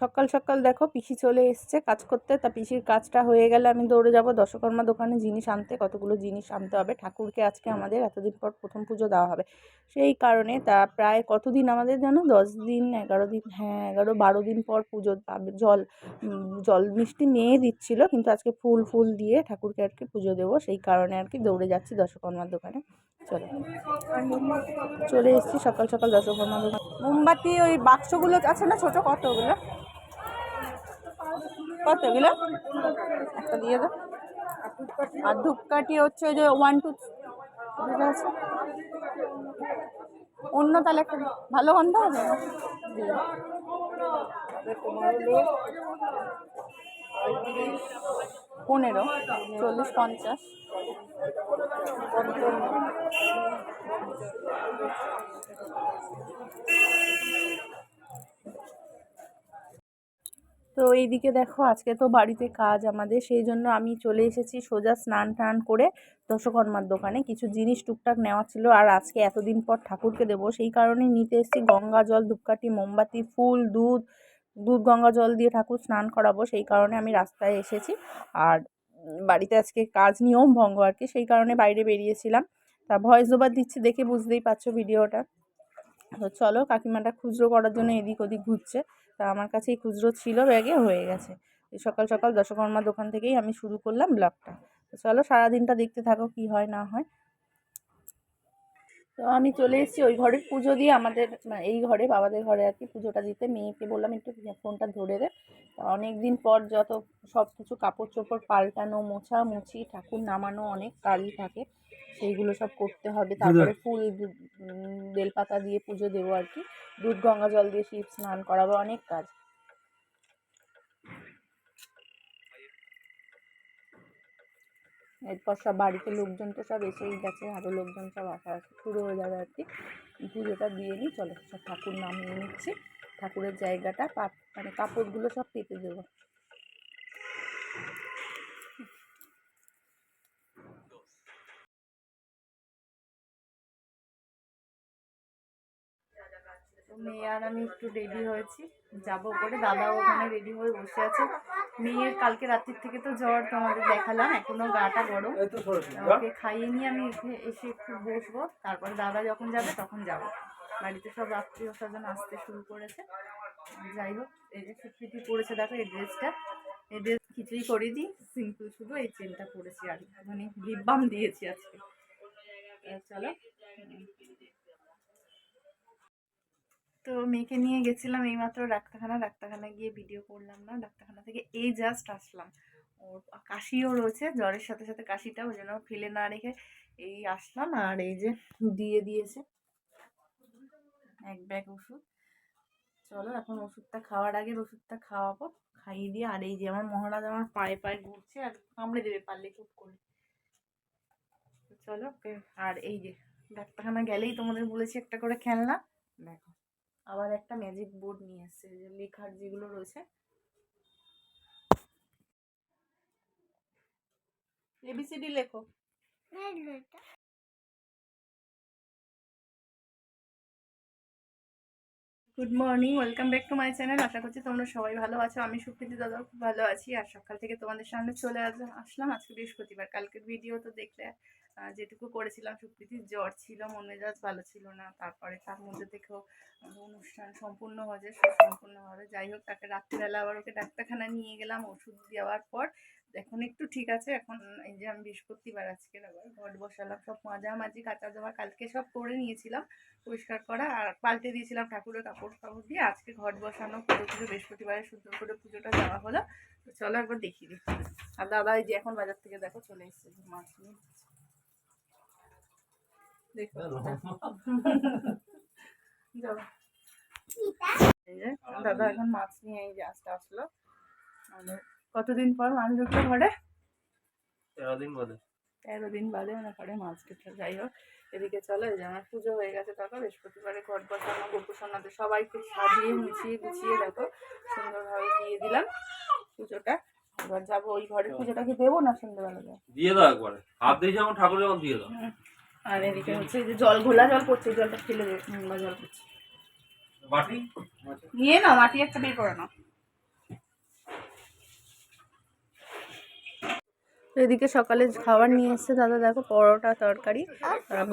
সকাল সকাল দেখো পিসি চলে এসছে কাজ করতে। তা পিসির কাজটা হয়ে গেলে আমি দৌড়ে যাব। দশকর্মা দোকানে জিনিস আনতে কতগুলো জিনিস আনতে হবে। ঠাকুরকে আজকে আমাদের এতদিন পর প্রথম পুজো দেওয়া হবে। সেই কারণে তা প্রায় কতদিন আমাদের জানো? দশ দিন এগারো দিন হ্যাঁ এগারো বারো দিন পর পুজো পাবে। জল জল মিষ্টি মেয়ে দিচ্ছিল কিন্তু আজকে ফুল ফুল দিয়ে ঠাকুরকে আর কি পুজো দেবো। সেই কারণে আর কি দৌড়ে যাচ্ছি দশকর্মার দোকানে। চলো। চলে এসেছি সকাল সকাল দশকর্মা দোকান। মোমবাতি ওই বাক্সগুলো আছে না ছোট কত কত এগুলো একটা দিয়ে দাও। আর ধূপকাঠি হচ্ছে ওই যে ওয়ান টু আছে। অন্য তাহলে একটা ভালো গন্ধ হবে। পনেরো, চল্লিশ, পঞ্চাশ। তো এইদিকে দেখো আজকে তো বাড়িতে কাজ আমাদের, সেই জন্য আমি চলে এসেছি সোজা স্নান টান করে দশকর্মার দোকানে। কিছু জিনিস টুকটাক নেওয়া ছিল আর আজকে এতদিন পর ঠাকুরকে দেবো। সেই কারণে নিতে এসেছি গঙ্গা জল, ধূপকাঠি, মোমবাতি, ফুল, দুধ দুধ, গঙ্গা জল দিয়ে ঠাকুর স্নান করাবো। সেই কারণে আমি রাস্তায় এসেছি। আর বাড়িতে আজকে কাজ নিয়ম ভঙ্গ আর কি, সেই কারণে বাইরে বেরিয়েছিলাম। তা ভয়েস ওভার দিচ্ছি দেখে বুঝতেই পারছ ভিডিওটা। তো চলো কাকিমাটা খুচরো করার জন্য এদিক ওদিক ঘুরছে। তা আমার কাছে এই খুচরো ছিল ব্যাগে, হয়ে গেছে। সকাল সকাল দশকর্মা দোকান থেকেই আমি শুরু করলাম ব্লগটা। চলো সারাদিনটা দেখতে থাকো কি হয় না হয়। তো আমি চলে এসেছি ওই ঘরের পুজো দিয়ে আমাদের এই ঘরে, বাবাদের ঘরে আর কি পুজোটা দিতে। মেয়েকে বললাম, একটু ফোনটা ধরে দে। অনেক দিন পর যত সব কিছু কাপড় চোপড় পাল্টানো, মোছা, মুছি, ঠাকুর নামানো অনেক কাজই থাকে। সেইগুলো সব করতে হবে। তারপরে ফুল বেলপাতা দিয়ে পুজো দেবো আর কি। দুধ গঙ্গা জল দিয়ে শিব স্নান করাবো অনেক কাজ। এরপর সব বাড়িতে লোকজন তো সব এসেই গেছে আরও লোকজন সব আসা শুরু হয়ে যাবে আর কি। পুজোটা দিয়ে নিই চলো সব ঠাকুর নামিয়ে নিচ্ছি। ঠাকুরের জায়গাটা মানে কাপড়গুলো সব পেতে দেবো। মেয়ে আর আমি একটু রেডি হয়েছি। যাব করে দাদাও ওখানে রেডি হয়ে বসে আছে। মেয়ের কালকে রাত্রির থেকে তো জ্বর তোমাদের দেখালাম এখনও গাটা গরম। ওকে খাইয়ে নিয়ে আমি এসে একটু বসবো। তারপরে দাদা যখন যাবে তখন যাব। বাড়িতে সব আত্মীয় স্বজন আসতে শুরু করেছে। যাই হোক এই যে সুকৃতি পরেছে দেখো এই ড্রেসটা। এই ড্রেস কিছুই করে দিই। সিম্পল শুধু এই চেনটা পরেছি আর কি। মানে লিপ বাম দিয়েছি আজকে। চলো। তো মেয়েকে নিয়ে গেছিলাম এইমাত্র ডাক্তারখানা। ডাক্তারখানা গিয়ে ভিডিও করলাম না। ডাক্তারখানা থেকে এই জাস্ট আসলাম। ওর কাশিও রয়েছে, জ্বরের সাথে সাথে কাশিটা ওই জন্য ফেলে না রেখে এই আসলাম। আর এই যে দিয়ে দিয়েছে এক ব্যাগ ওষুধ। চলো এখন ওষুধটা খাওয়ার আগে ওষুধটা খাওয়াবো, খাইয়ে দিয়ে আর এই যে আমার মহারাজ আমার পায়ে পায়ে ঘুরছে আর কামড়ে দেবে পারলে চুপ করে। চলো আর এই যে ডাক্তারখানা গেলেই তোমাদের বলেছি একটা করে খেলনা। দেখো। আবার একটা ম্যাজিক বোর্ড নিয়ে এসছে যে লেখার যেগুলো রয়েছে। এবিসিডি লেখো। Good morning welcome back to my channel আশা করছি তোমরা সবাই ভালো আছো। আমি সুপ্রীতি দাদাও খুব ভালো আছি। আর সকাল থেকে তোমাদের সামনে চলে আস- আসলাম। আজকে বৃহস্পতিবার। কালকের ভিডিও তো দেখলে যেটুকু করেছিলাম, সুপ্রীতির জ্বর ছিল মন মেজাজ ভালো ছিল না। তারপরে তার মধ্যে থেকেও অনুষ্ঠান সম্পূর্ণ হয়েছে সম্পূর্ণভাবে যাই হোক, তাকে রাত্রিবেলা আবার ওকে ডাক্তারখানা নিয়ে গেলাম, ওষুধ দেওয়ার পর। এখন একটু ঠিক আছে, এখন এই যে আমি বৃহস্পতিবার আজকের আবার ঘট বসালাম, সব মাঝামাঝি কাঁচা জমা কালকে সব করে নিয়েছিলাম, পরিষ্কার করা, আর পাল্টে দিয়েছিলাম ঠাকুরের কাপড় কাপড় দিয়ে। আজকে ঘট বসানো, পুজো পুজো বৃহস্পতিবারে সুন্দর করে পুজোটা দেওয়া হলো। চলো একবার দেখিয়ে দিই। আর দাদা, এই যে এখন বাজার থেকে দেখো, চলে এসেছে মাছ নিয়ে দাদা এখন মাছ নিয়ে এই যে আসলো। মানে কতদিন পর মাছ ঢুকলো ঘরে? তেরো দিন বলে তেরো দিন বাদে মানে ঘরে মাছ ঢুকলো যাই হোক। এদিকে চলো এই যে আমার পুজো হয়ে গেছে দেখো বৃহস্পতিবারে ঘট বসানো গোপু সোনাতে সবাইকে সাজিয়ে গুছিয়ে গুছিয়ে দেখো সুন্দরভাবে দিয়ে দিলাম পুজোটা। এবার যাব ওই ঘরের পুজোটাকে দেবো না সন্ধ্যেবেলা যাব? দিয়ে দাও একবারে। হাত দিয়ে যখন ঠাকুর যখন দিয়ে দাও। আর এদিকে হচ্ছে যে জল ঘোলা জল পড়ছে জলটা ফেলে দে নোংরা জল পড়ছে। নিয়ে নাও মাটি একটা বের করে নাও। এদিকে সকালে খাবার নিয়ে এসছে দাদা দেখো পরোটা তরকারি।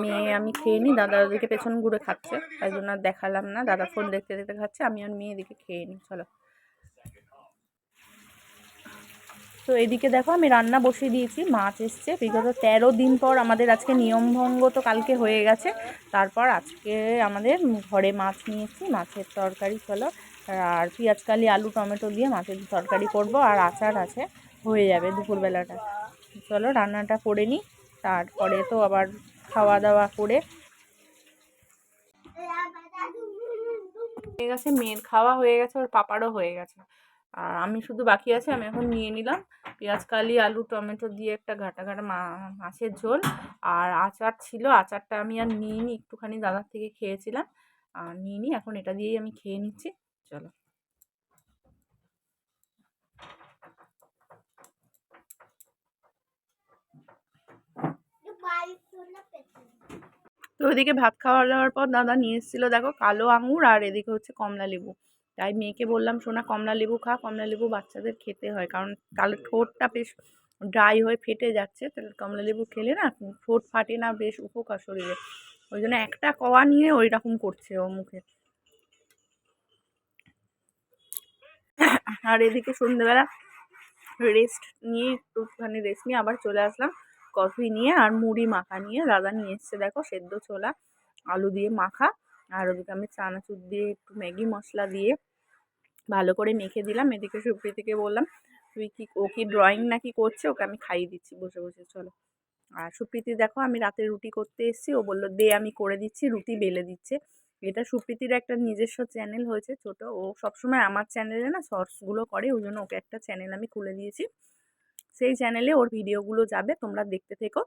মেয়ে আমি খেয়ে নিই দাদা ওদিকে পেছন ঘুরে খাচ্ছে। তাই জন্য দেখালাম না দাদা ফোন দেখতে দেখতে খাচ্ছে আমি আর মেয়ে এদিকে খেয়ে নিই চলো। তো এদিকে দেখো আমি রান্না বসিয়ে দিয়েছি, মাছ এসছে। বিগত তেরো দিন পর আমাদের আজকে নিয়মভঙ্গ তো কালকে হয়ে গেছে। তারপর আজকে আমাদের ঘরে মাছ নিয়েছি, মাছের তরকারি চলো। আর পেঁয়াজকালি আলু, টমেটো দিয়ে মাছের তরকারি করব আর আচার আছে, হয়ে যাবে দুপুরবেলাটা। চলো রান্নাটা করে নিই, তারপরে তো আবার খাওয়া দাওয়া করে। হয়ে গেছে, মেয়ের খাওয়া হয়ে গেছে, ওর পাপারও হয়ে গেছে। আর আমি শুধু বাকি আছে, আমি এখন নিয়ে নিলাম। পেঁয়াজ, কালি, আলু, টমেটো দিয়ে একটা ঘাটা ঘাটা মাছের ঝোল। আর আচার ছিল, আচারটা আমি আর নিয়ে নিই একটুখানি দাদার থেকে খেয়েছিলাম। আর নিয়ে নিই এখন এটা দিয়েই আমি খেয়ে নিচ্ছি। চলো। তো ওইদিকে ভাত খাওয়া দাওয়ার পর দাদা নিয়ে এসেছিল, দেখো কালো আঙুর আর এদিকে হচ্ছে কমলা লেবু। তাই মেয়েকে বললাম, সোনা, কমলা লেবু খা, কমলা লেবু বাচ্চাদের খেতে হয়। কারণ তাহলে ঠোঁটটা বেশ ড্রাই হয়ে ফেটে যাচ্ছে তাহলে কমলা লেবু খেলে না ঠোঁট ফাটে না, বেশ উপকার শরীরে। ওই জন্য একটা কওয়া নিয়ে ওই রকম করছে ও মুখে। আর এদিকে সন্ধ্যেবেলা রেস্ট নিয়ে, একটুখানি রেস্ট নিয়ে আবার চলে আসলাম কফি নিয়ে আর মুড়ি মাখা নিয়ে। দাদা নিয়ে এসছে দেখো, সেদ্ধ ছোলা, আলু দিয়ে মাখা। আর ওদিকে আমি চানাচুর দিয়ে একটু ম্যাগি মশলা দিয়ে ভালো করে মেখে দিলাম। এদিকে সুপ্রীতিকে বললাম, তুই কি, ও কি ড্রয়িং নাকি করছে? ওকে আমি খাইয়ে দিচ্ছি, বসে বসে, চলো। আর সুপ্রীতি দেখো, আমি রাতে রুটি করতে এসেছি। ও বলল, দে, আমি করে দিচ্ছি, রুটি বেলে দিচ্ছে। এটা সুপ্রীতির একটা নিজস্ব চ্যানেল হয়েছে ছোট। ও সবসময় আমার চ্যানেলে না শর্টসগুলো করে, ওই জন্য ওকে একটা চ্যানেল আমি খুলে দিয়েছি। সেই চ্যানেলে ওর ভিডিওগুলো যাবে, তোমরা দেখতে থেকো।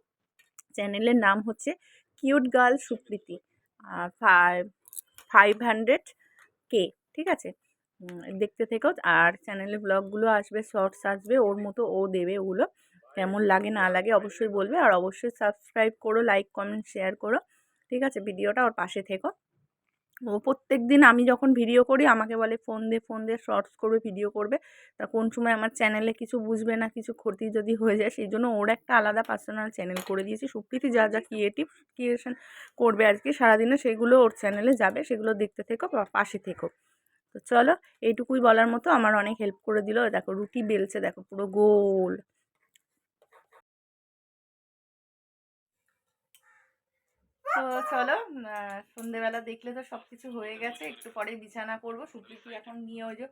চ্যানেলের নাম হচ্ছে cute girl Supriti. Five hundred কে ঠিক আছে? দেখতে থেকো। আর চ্যানেলে ব্লগগুলো আসবে শর্টস আসবে, ওর মতো ও দেবে ওগুলো। কেমন লাগে, না লাগে অবশ্যই বলবে। আর অবশ্যই সাবস্ক্রাইব করো লাইক কমেন্ট শেয়ার করো। ঠিক আছে? ভিডিওটা ওর পাশে থেকো। ও প্রত্যেক দিন আমি যখন ভিডিও করি, আমাকে বলে, ফোন দে ফোন দে, শর্টস করবে, ভিডিও করবে। তা কোন সময় আমার চ্যানেলে কিছু বুঝবে না, কিছু ক্ষতি যদি হয়ে যায়, সেই জন্য ওর একটা আলাদা পার্সোনাল চ্যানেল করে দিয়েছি। সুপ্রীতি যা যা ক্রিয়েটিভ ক্রিয়েশন করবে আজকে, সারাদিনে সেগুলো ওর চ্যানেলে যাবে, সেগুলো দেখতে থেকো, বা পাশে থেকো। তো চলো, এইটুকুই বলার মতো। আমার অনেক হেল্প করে দিল। দেখো, রুটি বেলছে, দেখো, পুরো গোল। তো চলো সন্ধেবেলা দেখলে তো সব কিছু হয়ে গেছে, একটু পরে বিছানা করব। সুপ্রীতি এখন নিয়ে ওই যে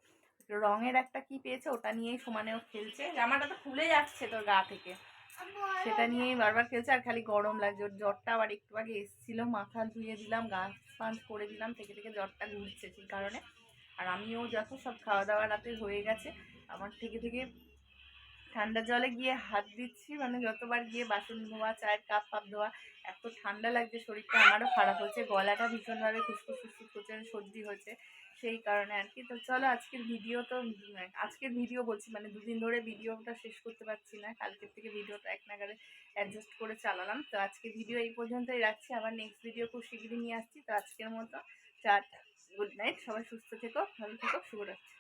রঙের একটা কি পেয়েছে, ওটা নিয়েই সমানেও খেলছে। জামাটা তো খুলে যাচ্ছে তোর গা থেকে। সেটা নিয়েই বারবার খেলছে, আর খালি গরম লাগছে। ওর জ্বরটা আবার একটু আগে এসেছিল, মাথা ধুয়ে দিলাম, গা স্পাঞ্জ করে দিলাম, থেকে থেকে জ্বরটা ঘুরছে সেই কারণে। আর আমিও যত সব খাওয়া দাওয়া রাতে হয়ে গেছে, আমার থেকে থেকে ঠান্ডা জলে গিয়ে হাত দিচ্ছি মানে যতবার গিয়ে বাসন ধোয়া, চায়ের কাপ ফাপ ধোয়া, এত ঠান্ডা লাগছে, শরীরটা আমারও খারাপ হচ্ছে, গলাটা ভীষণভাবে খুসখুস খুসখুস করছে সর্দি হয়েছে সেই কারণে আর কি। তো চলো আজকের ভিডিও তো, আজকের ভিডিও বলছি মানে দুদিন ধরে ভিডিওটা শেষ করতে পারছি না, কালকের থেকে ভিডিওটা এক নাগারে অ্যাডজাস্ট করে চালালাম। তো আজকে ভিডিও এই পর্যন্তই রাখছি, আবার নেক্সট ভিডিও খুব শীঘ্রই নিয়ে আসছি। তো আজকের মতো চার গুড নাইট সবাই সুস্থ থেকো, ভালো থেকো, শুভরাত্রি।